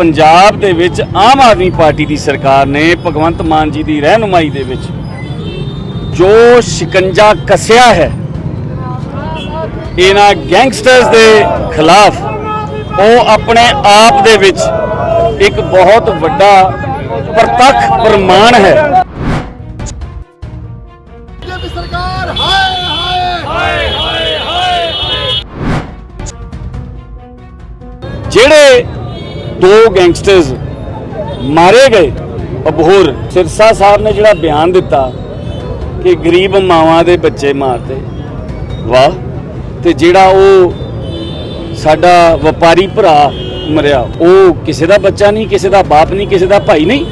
ਪੰਜਾਬ ਦੇ ਵਿੱਚ ਆਮ ਆਦਮੀ ਪਾਰਟੀ ਦੀ ਸਰਕਾਰ ਨੇ ਭਗਵੰਤ ਮਾਨ ਜੀ ਦੀ ਰਹਿਨੁਮਾਈ ਦੇ ਵਿੱਚ ਜੋ ਸ਼ਿਕੰਜਾ ਕੱਸਿਆ ਹੈ ਇਹਨਾਂ ਗੈਂਗਸਟਰਸ ਦੇ ਖਿਲਾਫ ਉਹ ਆਪਣੇ ਆਪ ਦੇ ਵਿੱਚ ਇੱਕ ਬਹੁਤ ਵੱਡਾ ਪ੍ਰਤੱਖ ਪ੍ਰਮਾਣ ਹੈ। ਬੀਜੇਪੀ ਸਰਕਾਰ ਹਾਏ ਹਾਏ ਹਾਏ। ਹਾਏ ਜਿਹੜੇ ਦੋ ਗੈਂਗਸਟਰਸ ਮਾਰੇ ਗਏ। ਅਬਹੋਰ ਸਿਰਸਾ ਸਾਹਿਬ ਨੇ ਜਿਹੜਾ ਬਿਆਨ ਦਿੱਤਾ ਕਿ ਗਰੀਬ ਮਾਵਾਂ ਦੇ ਬੱਚੇ ਮਾਰਦੇ, ਵਾਹ, ਤੇ ਜਿਹੜਾ ਉਹ ਸਾਡਾ ਵਪਾਰੀ ਭਰਾ ਮਰਿਆ, ਉਹ ਕਿਸੇ ਦਾ ਬੱਚਾ ਨਹੀਂ, ਕਿਸੇ ਦਾ ਬਾਪ ਨਹੀਂ, ਕਿਸੇ ਦਾ ਭਾਈ ਨਹੀਂ।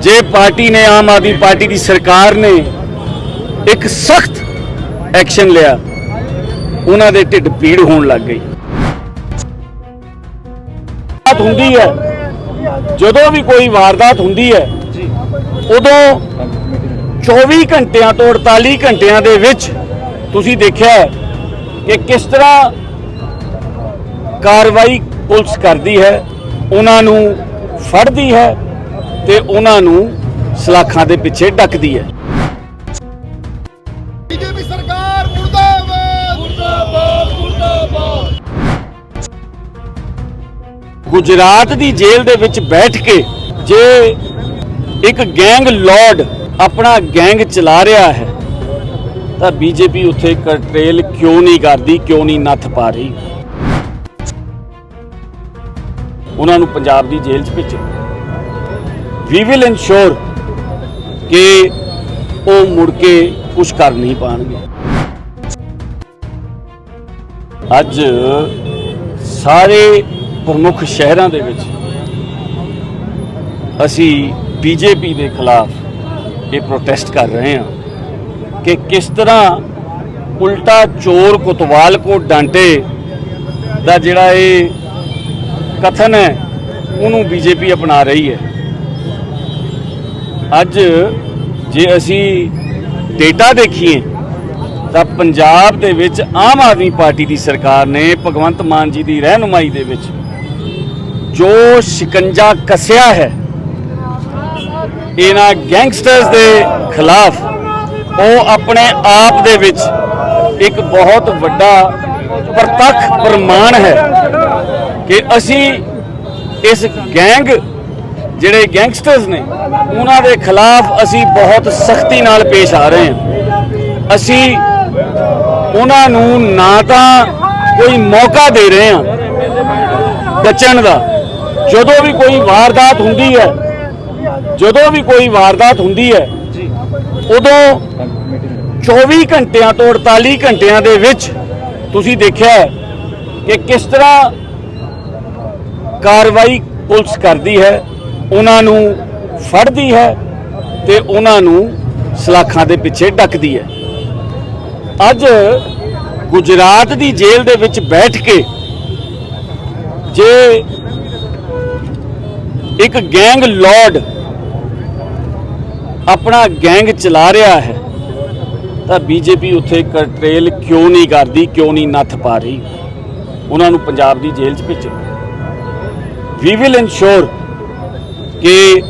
ਜੇ ਪਾਰਟੀ ਨੇ ਆਮ ਆਦਮੀ ਪਾਰਟੀ ਦੀ ਸਰਕਾਰ ਨੇ ਇੱਕ ਸਖਤ ਐਕਸ਼ਨ ਲਿਆ, ਉਹਨਾਂ ਦੇ ਢਿੱਡ ਪੀੜ ਹੋਣ ਲੱਗ ਗਈ। ਵਾਰਦਾਤ ਹੁੰਦੀ ਹੈ। ਜਦੋਂ ਵੀ ਕੋਈ ਵਾਰਦਾਤ ਹੁੰਦੀ ਹੈ, ਉਦੋਂ 24 ਘੰਟਿਆਂ ਤੋਂ 48 ਘੰਟਿਆਂ ਦੇ ਵਿੱਚ ਤੁਸੀਂ ਦੇਖਿਆ ਕਿ ਕਿਸ ਤਰ੍ਹਾਂ ਕਾਰਵਾਈ ਪੁਲਿਸ ਕਰਦੀ ਹੈ, ਉਹਨਾਂ ਨੂੰ ਫੜਦੀ ਹੈ ਤੇ ਉਹਨਾਂ ਨੂੰ ਸਲਾਖਾਂ ਦੇ ਪਿੱਛੇ ਡੱਕਦੀ ਹੈ। ਗੁਜਰਾਤ ਦੀ ਜੇਲ੍ਹ ਦੇ ਵਿੱਚ ਬੈਠ ਕੇ ਜੇ ਇੱਕ ਗੈਂਗ ਲਾਰਡ ਆਪਣਾ ਗੈਂਗ ਚਲਾ ਰਿਹਾ ਹੈ, ਤਾਂ ਬੀਜੇਪੀ ਉੱਥੇ ਕੰਟਰੋਲ ਕਿਉਂ ਨਹੀਂ ਕਰਦੀ, ਕਿਉਂ ਨਹੀਂ ਨੱਥ ਪਾ ਰਹੀ? ਉਹਨਾਂ ਨੂੰ ਪੰਜਾਬ ਦੀ ਜੇਲ੍ਹ 'ਚ ਭੇਜੋ। ਵੀ ਵਿਲ ਇਨਸ਼ੋਰ ਕਿ ਉਹ ਮੁੜ ਕੇ ਕੁਝ ਕਰ ਨਹੀਂ ਪਾਣਗੇ। ਅੱਜ ਸਾਰੇ ਪ੍ਰਮੁੱਖ ਸ਼ਹਿਰਾਂ ਦੇ ਵਿੱਚ ਅਸੀਂ ਬੀਜੇਪੀ ਦੇ ਖਿਲਾਫ ਇਹ ਪ੍ਰੋਟੈਸਟ ਕਰ ਰਹੇ ਹਾਂ ਕਿ ਕਿਸ ਤਰ੍ਹਾਂ ਉਲਟਾ ਚੋਰ ਕੁਤਵਾਲ ਕੋ ਡਾਂਟੇ ਦਾ ਜਿਹੜਾ ਇਹ ਕਥਨ ਹੈ, ਉਹਨੂੰ ਬੀਜੇਪੀ ਅਪਣਾ ਰਹੀ ਹੈ। ਅੱਜ ਜੇ ਅਸੀਂ ਡੇਟਾ ਦੇਖੀਏ, ਤਾਂ ਪੰਜਾਬ ਦੇ ਵਿੱਚ ਆਮ ਆਦਮੀ ਪਾਰਟੀ ਦੀ ਸਰਕਾਰ ਨੇ ਭਗਵੰਤ ਮਾਨ ਜੀ ਦੀ ਰਹਿਨੁਮਾਈ ਦੇ ਵਿੱਚ ਜੋ ਸ਼ਿਕੰਜਾ ਕੱਸਿਆ ਹੈ, ਇਹਨਾਂ ਗੈਂਗਸਟਰਸ ਦੇ ਖਿਲਾਫ, ਉਹ ਆਪਣੇ ਆਪ ਦੇ ਵਿੱਚ ਇੱਕ ਬਹੁਤ ਵੱਡਾ ਪ੍ਰਤੱਖ ਪ੍ਰਮਾਣ ਹੈ ਕਿ ਅਸੀਂ ਇਸ ਗੈਂਗ, ਜਿਹੜੇ ਗੈਂਗਸਟਰਸ ਨੇ, ਉਹਨਾਂ ਦੇ ਖਿਲਾਫ ਅਸੀਂ ਬਹੁਤ ਸਖਤੀ ਨਾਲ ਪੇਸ਼ ਆ ਰਹੇ ਹਾਂ। ਅਸੀਂ ਉਹਨਾਂ ਨੂੰ ਨਾ ਤਾਂ ਕੋਈ ਮੌਕਾ ਦੇ ਰਹੇ ਹਾਂ ਬਚਣ ਦਾ। ਜਦੋਂ ਵੀ ਕੋਈ ਵਾਰਦਾਤ ਹੁੰਦੀ ਹੈ, ਜਦੋਂ ਵੀ ਕੋਈ ਵਾਰਦਾਤ ਹੁੰਦੀ ਹੈ, ਉਦੋਂ 24 ਘੰਟਿਆਂ ਤੋਂ 48 ਘੰਟਿਆਂ ਦੇ ਵਿੱਚ ਤੁਸੀਂ ਦੇਖਿਆ ਕਿ ਕਿਸ ਤਰ੍ਹਾਂ ਕਾਰਵਾਈ ਪੁਲਿਸ ਕਰਦੀ ਹੈ, ਉਹਨਾਂ ਨੂੰ ਫੜਦੀ ਹੈ ਤੇ ਉਹਨਾਂ ਨੂੰ ਸਲਾਖਾਂ ਦੇ ਪਿੱਛੇ ਡੱਕਦੀ ਹੈ। ਅੱਜ ਗੁਜਰਾਤ ਦੀ ਜੇਲ੍ਹ ਦੇ ਵਿੱਚ ਬੈਠ ਕੇ ਜੇ ਇੱਕ ਗੈਂਗ ਲਾਰਡ ਆਪਣਾ ਗੈਂਗ ਚਲਾ ਰਿਹਾ ਹੈ। ਤਾਂ ਬੀਜੇਪੀ ਉੱਥੇ ਕੰਟਰੋਲ ਕਿਉਂ ਨਹੀਂ ਕਰਦੀ, ਕਿਉਂ ਨਹੀਂ ਨੱਥ ਪਾ ਰਹੀ? ਉਹਨਾਂ ਨੂੰ ਪੰਜਾਬ ਦੀ ਜੇਲ੍ਹ 'ਚ ਭੇਜੋ। ਵੀ ਵਿਲ ਇਨਸ਼ੋਰ ਕਿ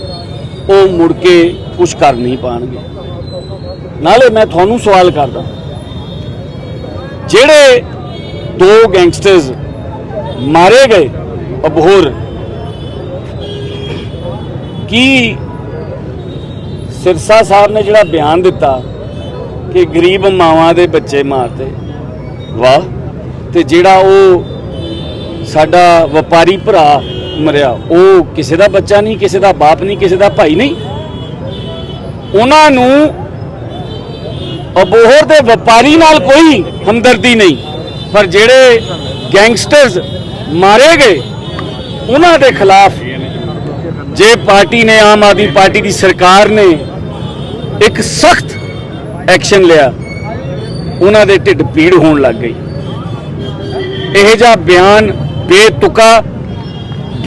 ਉਹ ਮੁੜ ਕੇ ਕੁਝ ਕਰ ਨਹੀਂ ਪਾਣਗੇ। ਨਾਲੇ ਮੈਂ ਤੁਹਾਨੂੰ ਸਵਾਲ ਕਰਦਾ, ਜਿਹੜੇ ਦੋ ਗੈਂਗਸਟਰਸ ਮਾਰੇ ਗਏ, ਅਬਹੋਰ ਕੀ ਸਿਰਸਾ ਸਾਹਿਬ ਨੇ ਜਿਹੜਾ ਬਿਆਨ ਦਿੱਤਾ ਕਿ ਗਰੀਬ ਮਾਵਾਂ ਦੇ ਬੱਚੇ ਮਾਰਦੇ? ਵਾਹ। ਤੇ ਜਿਹੜਾ ਉਹ ਸਾਡਾ ਵਪਾਰੀ ਭਰਾ ਮਰਿਆ, ਉਹ ਕਿਸੇ ਦਾ ਬੱਚਾ ਨਹੀਂ, ਕਿਸੇ ਦਾ ਬਾਪ ਨਹੀਂ, ਕਿਸੇ ਦਾ ਭਾਈ ਨਹੀਂ? ਉਹਨਾਂ ਨੂੰ ਅਬੋਹਰ ਦੇ ਵਪਾਰੀ ਨਾਲ ਕੋਈ ਹਮਦਰਦੀ ਨਹੀਂ। ਪਰ ਜਿਹੜੇ ਗੈਂਗਸਟਰਸ ਮਾਰੇ ਗਏ, ਉਹਨਾਂ ਦੇ ਖਿਲਾਫ ਜੇ ਪਾਰਟੀ ਨੇ ਆਮ ਆਦਮੀ ਪਾਰਟੀ ਦੀ ਸਰਕਾਰ ਨੇ ਇੱਕ ਸਖਤ ਐਕਸ਼ਨ ਲਿਆ, ਉਹਨਾਂ ਦੇ ਢਿੱਡ ਪੀੜ ਹੋਣ ਲੱਗ ਗਈ। ਇਹ ਜਿਹਾ ਬਿਆਨ ਬੇਤੁਕਾ,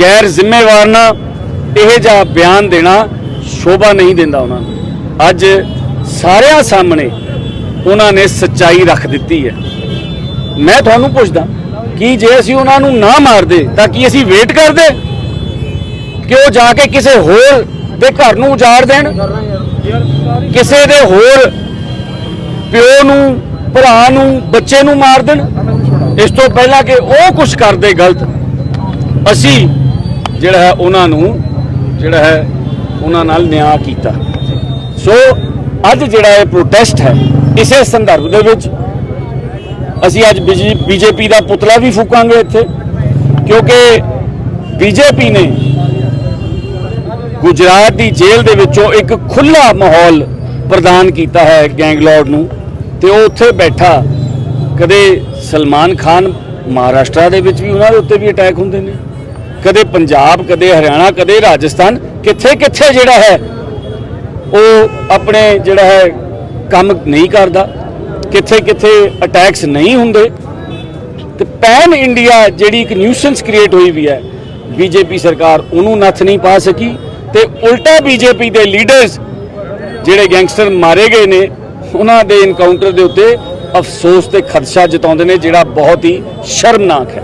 ਗੈਰ ਜ਼ਿੰਮੇਵਾਰ ਨਾ, ਇਹ ਜਿਹਾ ਬਿਆਨ ਦੇਣਾ ਸ਼ੋਭਾ ਨਹੀਂ ਦਿੰਦਾ ਉਹਨਾਂ ਨੂੰ। ਅੱਜ ਸਾਰਿਆਂ ਸਾਹਮਣੇ ਉਹਨਾਂ ਨੇ ਸੱਚਾਈ ਰੱਖ ਦਿੱਤੀ ਹੈ। ਮੈਂ ਤੁਹਾਨੂੰ ਪੁੱਛਦਾ, ਕਿ ਜੇ ਅਸੀਂ ਉਹਨਾਂ ਨੂੰ ਨਾ ਮਾਰਦੇ ਤਾਂ ਕੀ ਅਸੀਂ ਵੇਟ ਕਰਦੇ? ਕਿ ਉਹ ਜਾ ਕੇ ਕਿਸੇ ਹੋਰ ਦੇ ਘਰ ਨੂੰ ਉਜਾੜ ਦੇਣ? ਕਿਸੇ ਦੇ ਹੋਰ ਪਿਓ ਨੂੰ, ਭਰਾ ਨੂੰ, ਬੱਚੇ ਨੂੰ ਮਾਰ ਦੇਣ? ਇਸ ਤੋਂ ਪਹਿਲਾਂ ਕਿ ਉਹ ਕੁਝ ਕਰਦੇ ਗਲਤ? ਅਸੀਂ ਜਿਹੜਾ ਹੈ ਉਹਨਾਂ ਨੂੰ, ਜਿਹੜਾ ਹੈ ਉਹਨਾਂ ਨਾਲ ਨਿਆਂ ਕੀਤਾ। ਸੋ ਅੱਜ ਜਿਹੜਾ ਇਹ ਪ੍ਰੋਟੈਸਟ ਹੈ, ਇਸੇ ਸੰਦਰਭ ਦੇ ਵਿੱਚ ਅਸੀਂ ਅੱਜ ਬੀਜੇਪੀ ਦਾ ਪੁਤਲਾ ਵੀ ਫੂਕਾਂਗੇ ਇੱਥੇ। ਕਿਉਂਕਿ ਬੀਜੇਪੀ ਨੇ ਗੁਜਰਾਤ ਦੀ ਜੇਲ੍ਹ ਦੇ ਵਿੱਚੋਂ ਇੱਕ ਖੁੱਲਾ ਮਾਹੌਲ ਪ੍ਰਦਾਨ ਕੀਤਾ ਹੈ ਗੈਂਗਲੌਰ ਨੂੰ ਤੇ ਉਹ ਉੱਥੇ ਬੈਠਾ। ਕਦੇ ਸਲਮਾਨ ਖਾਨ ਮਹਾਰਾਸ਼ਟਰ ਦੇ ਵਿੱਚ ਵੀ ਉਹਨਾਂ ਦੇ ਉੱਤੇ ਵੀ ਅਟੈਕ ਹੁੰਦੇ ਨੇ। ਕਦੇ ਪੰਜਾਬ, ਕਦੇ ਹਰਿਆਣਾ, ਕਦੇ ਰਾਜਸਥਾਨ ਕਿੱਥੇ ਕਿੱਥੇ ਜਿਹੜਾ ਹੈ, ਉਹ ਆਪਣੇ ਜਿਹੜਾ ਹੈ ਕੰਮ ਨਹੀਂ ਕਰਦਾ। ਕਿੱਥੇ ਕਿੱਥੇ ਅਟੈਕਸ ਨਹੀਂ ਹੁੰਦੇ। ਤੇ ਪੈਨ ਇੰਡੀਆ ਜਿਹੜੀ ਇੱਕ ਨਿਊਸੈਂਸ ਕ੍ਰੀਏਟ ਹੋਈ ਵੀ ਹੈ, ਬੀਜੇਪੀ ਸਰਕਾਰ ਉਹਨੂੰ ਨੱਥ ਨਹੀਂ ਪਾ ਸਕੀ। ਤੇ ਉਲਟਾ ਬੀਜੇਪੀ ਦੇ ਲੀਡਰਸ ਜਿਹੜੇ ਗੈਂਗਸਟਰ ਮਾਰੇ ਗਏ ਨੇ, ਉਹਨਾਂ ਦੇ ਇਨਕਾਊਂਟਰ ਦੇ ਉੱਤੇ ਅਫਸੋਸ ਤੇ ਖਦਸ਼ਾ ਜਤਾਉਂਦੇ ਨੇ, ਜਿਹੜਾ ਬਹੁਤ ਹੀ ਸ਼ਰਮਨਾਕ ਹੈ।